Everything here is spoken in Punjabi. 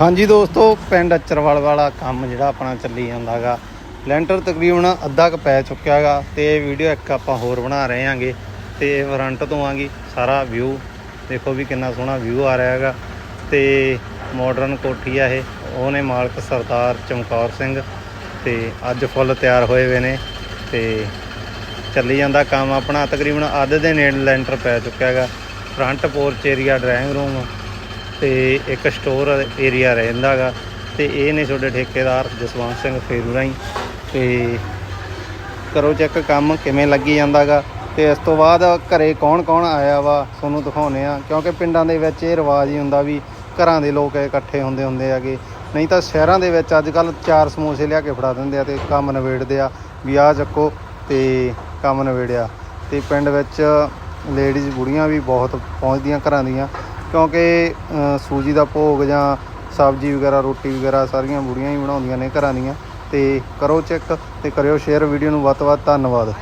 ਹਾਂਜੀ ਦੋਸਤੋ, ਪਿੰਡ ਅਚਰਵਾਲ ਵਾਲਾ ਕੰਮ ਜਿਹੜਾ ਆਪਣਾ ਚੱਲੀ ਜਾਂਦਾਗਾ ਲੈਂਟਰ ਤਕਰੀਬਨ ਅੱਧਾ ਕੁ ਪੈ ਚੁੱਕਿਆਗਾ ਤੇ ਇਹ ਵੀਡੀਓ ਇੱਕ ਆਪਾਂ ਹੋਰ ਬਣਾ ਰਹੇ ਹਾਂਗੇ ਤੇ ਫਰੰਟ ਤੋਂ ਆਂਗੀ ਸਾਰਾ ਵਿਊ ਦੇਖੋ ਵੀ ਕਿੰਨਾ ਸੋਹਣਾ ਵਿਊ ਆ ਰਿਹਾ ਹੈਗਾ ਤੇ ਮਾਡਰਨ ਕੋਠੀ ਆ ਇਹ। ਉਹਨੇ ਮਾਲਕ ਸਰਦਾਰ ਚਮਕੌਰ ਸਿੰਘ ਤੇ ਅੱਜ ਫੁੱਲ ਤਿਆਰ ਹੋਏ ਹੋਏ ਨੇ ਤੇ ਚੱਲੀ ਜਾਂਦਾ ਕੰਮ ਆਪਣਾ। ਤਕਰੀਬਨ ਅੱਧ ਦੇ ਨੇੜੇ ਲੈਂਟਰ ਪੈ ਚੁੱਕਿਆ ਹੈਗਾ। Front porch area drawing room ਤੇ ਇੱਕ ਸਟੋਰ ਏਰੀਆ ਰਹਿੰਦਾਗਾ ਤੇ ਇਹ ਨੇ ਤੁਹਾਡੇ ਠੇਕੇਦਾਰ ਜਸਵੰਤ ਸਿੰਘ ਫੇਰੂ ਰਾਈ ਤੇ ਕਰੋ ਚੈੱਕ ਕੰਮ ਕਿਵੇਂ ਲੱਗੀ ਜਾਂਦਾਗਾ। ਤੇ ਇਸ ਤੋਂ ਬਾਅਦ ਘਰੇ ਕੌਣ ਕੌਣ ਆਇਆ ਵਾ, ਤੁਹਾਨੂੰ ਦਿਖਾਉਨੇ ਆ ਕਿਉਂਕਿ ਪਿੰਡਾਂ ਦੇ ਵਿੱਚ ਇਹ ਰਿਵਾਜ ਹੀ ਹੁੰਦਾ ਵੀ ਘਰਾਂ ਦੇ ਲੋਕ ਇਕੱਠੇ ਹੁੰਦੇ ਹੁੰਦੇ ਆਗੇ। ਨਹੀਂ ਤਾਂ ਸ਼ਹਿਰਾਂ ਦੇ ਵਿੱਚ ਅੱਜ ਕੱਲ ਚਾਰ ਸਮੋਸੇ ਲਿਆ ਕੇ ਫੜਾ ਦਿੰਦੇ ਆ ਤੇ ਕੰਮ ਨਿਬੇੜਦੇ ਆ ਵੀ ਆ ਚੱਕੋ ਤੇ ਕੰਮ ਨਿਬੇੜਿਆ। ਤੇ ਪਿੰਡ ਵਿੱਚ ਲੇਡੀਜ਼ ਬੁੜੀਆਂ ਵੀ ਬਹੁਤ ਪਹੁੰਚਦੀਆਂ ਘਰਾਂ ਦੀਆਂ। ਕਿਉਂਕਿ ਸੂਜੀ ਦਾ ਭੋਗ ਜਾਂ ਸਬਜ਼ੀ ਵਗੈਰਾ, ਰੋਟੀ ਵਗੈਰਾ ਸਾਰੀਆਂ ਬੁੜੀਆਂ ਹੀ ਬਣਾਉਂਦੀਆਂ ਨੇ ਘਰਾਂ ਦੀਆਂ। ਤੇ ਕਰੋ ਚੈੱਕ ਤੇ ਕਰਿਓ ਸ਼ੇਅਰ। ਵੀਡੀਓ ਨੂੰ ਵੱਧ ਤੋਂ ਵੱਧ ਧੰਨਵਾਦ।